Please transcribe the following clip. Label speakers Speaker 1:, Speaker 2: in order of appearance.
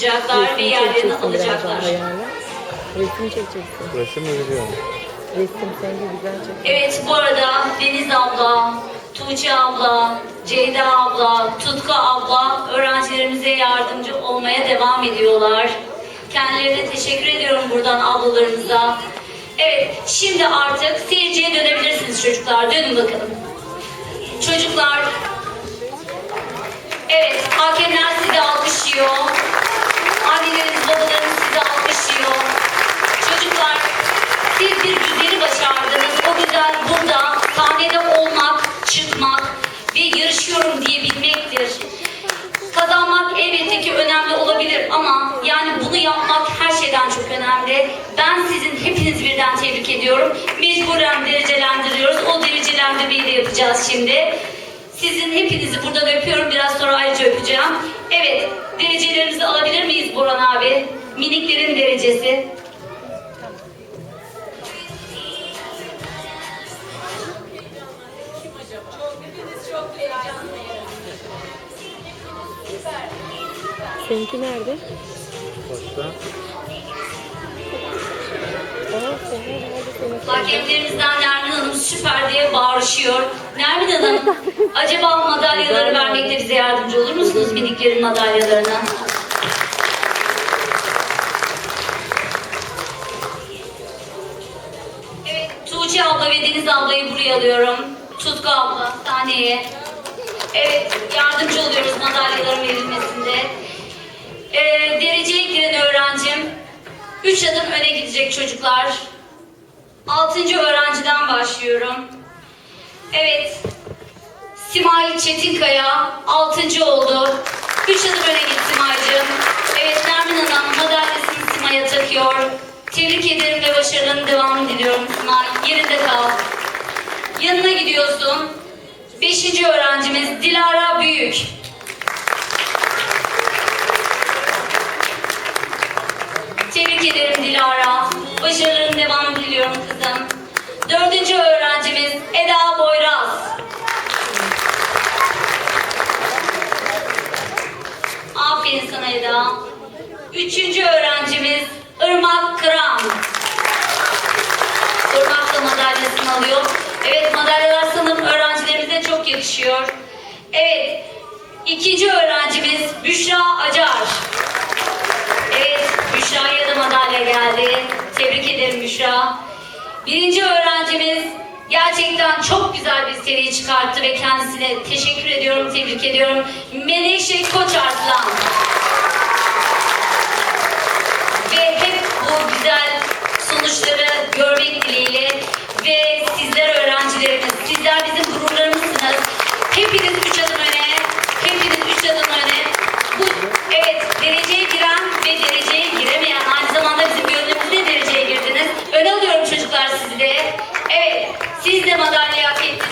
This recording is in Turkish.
Speaker 1: çıkacaklar ve yerlerini
Speaker 2: çekeceksin
Speaker 1: alacaklar.
Speaker 2: Resim çekeceksin.
Speaker 3: Resim mi mu?
Speaker 2: Resim sen de güzel çek.
Speaker 1: Evet bu arada Deniz abla, Tuğçe abla, Ceyda abla, Tutku abla öğrencilerimize yardımcı olmaya devam ediyorlar. Kendilerine teşekkür ediyorum buradan ablalarımıza. Evet şimdi artık seyirciye dönebilirsiniz çocuklar. Dönün bakalım. Çocuklar Evet, hakemler sizi alkışlıyor. Anneleriniz, babalarınız sizi alkışlıyor. Çocuklar, siz bir güzeli başardınız. O güzel burada sahnede olmak, çıkmak ve yarışıyorum diyebilmektir. Kazanmak elbette ki önemli olabilir ama yani bunu yapmak her şeyden çok önemli. Ben sizin hepiniz birden tebrik ediyorum. Mecburen derecelendiriyoruz. O derecelendirmeyi de yapacağız şimdi. Sizin hepinizi buradan öpüyorum. Biraz sonra ayrıca öpeceğim. Evet, abi? Miniklerin derecesi.
Speaker 2: Seninki nerede? Senin?
Speaker 1: Hakemlerimizden Nermin Hanım süper diye bağırışıyor. Nermin Hanım, acaba madalyaları vermekte bize yardımcı olur musunuz miniklerin madalyalarına? Abla ve Deniz ablayı buraya alıyorum. Tutku abla sahneye. Evet, yardımcı oluyoruz madalyaların verilmesinde. Ee, dereceye giren öğrencim 3 adım öne gidecek çocuklar. Altıncı öğrenciden başlıyorum. Evet. Simay Çetinkaya altıncı oldu. Üç adım öne git Simay'cığım. Tebrik ederim ve başarılarının devamını diliyorum Simay. Yerinde kal. Yanına gidiyorsun. Beşinci öğrencimiz Dilara Büyük. Tebrik ederim Dilara. Başarıların devamını diliyorum kızım. Dördüncü öğrencimiz Eda Boyraz. Aferin sana Eda. Üçüncü öğrencimiz Irmak Kıran. Irmak da madalyasını alıyor. Evet madalyalar sanırım öğrencilerimize çok yakışıyor. Evet. ikinci öğrencimiz Büşra Acar. Evet, Büşra'ya da madalya geldi. Tebrik ederim Büşra. Birinci öğrencimiz gerçekten çok güzel bir seri çıkarttı ve kendisine teşekkür ediyorum, tebrik ediyorum. Menekşe Koçarslan. de madalyaki